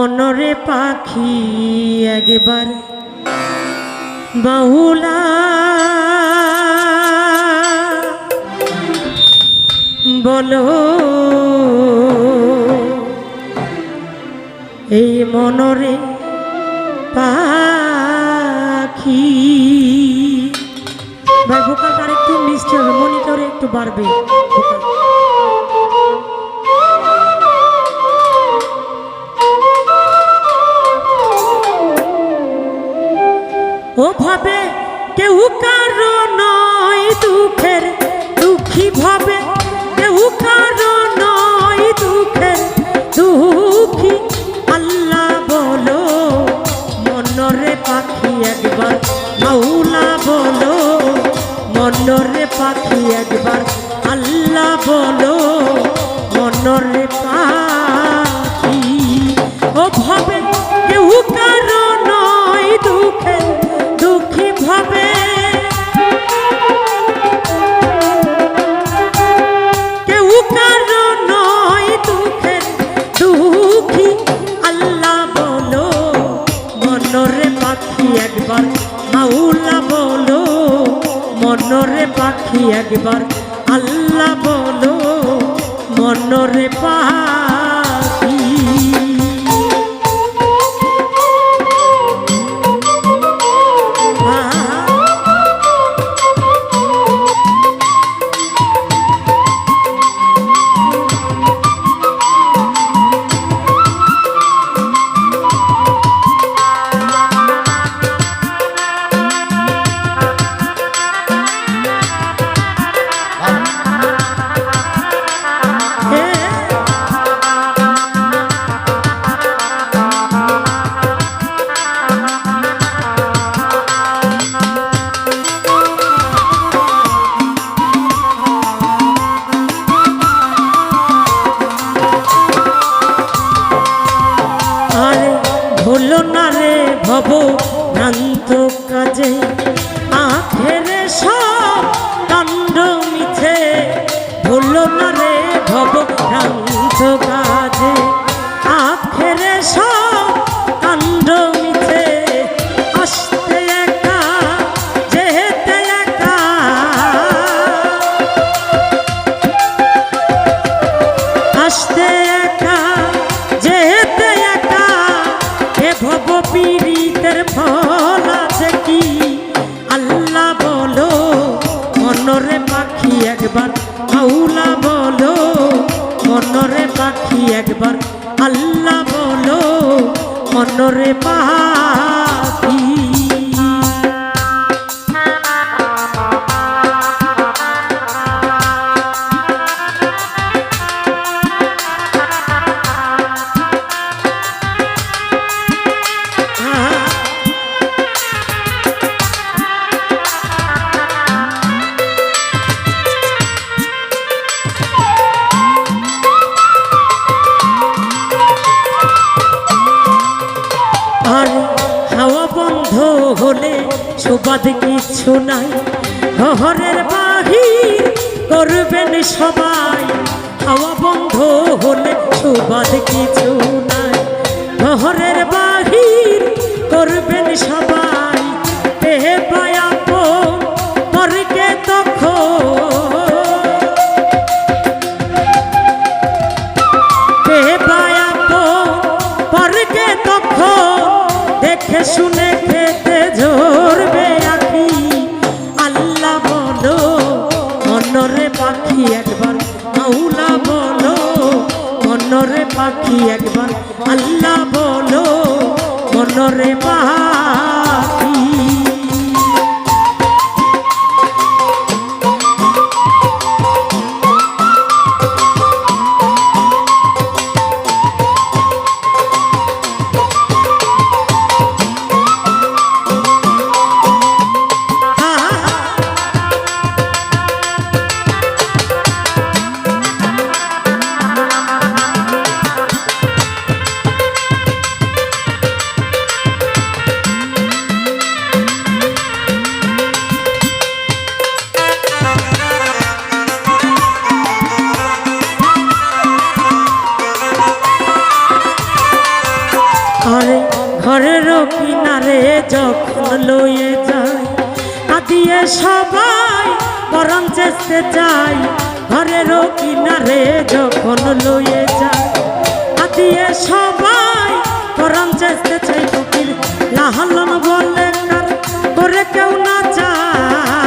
মনরে পাখি একবার বাহুলা। বলো, এই মনরে পাখি ভাই, ভোকালটা একটু মিষ্টি হবে, মনিটরে একটু বাড়বে ভোকাল। কেউ কারও নয় দুঃখের দুঃখী ভাবে। কেউ কারও নয় দুঃখের দুঃখী। আল্লাহ বলো, মনরে পাখি একবার। মাওলা বলো, মনরে পাখি একবার। আল্লাহ বলো মনরে পাখি একবার আল্লাহ বলো মনরে পাখি না মনরে পাখি আর হাওয়া বন্ধ হলে সুবাদ কিছু নাই। ঘরের বাহির করবেন সবাই। হাওয়া বন্ধ হলে সুবাদ কিছু নাই। ঘরের বাহির করবেন সবাই। পাখি একবার আল্লাহ বলো মনরে পাখি যখন লয়ে যায় কাঁদিয়ে সবাই, বরং চেষ্টা যায় ঘরেরও কিনারে যখন লয়ে যায় কাঁদিয়ে সবাই, বরং চেষ্টা চাই ফকির। লাহলন বলে কার কেউ না যায়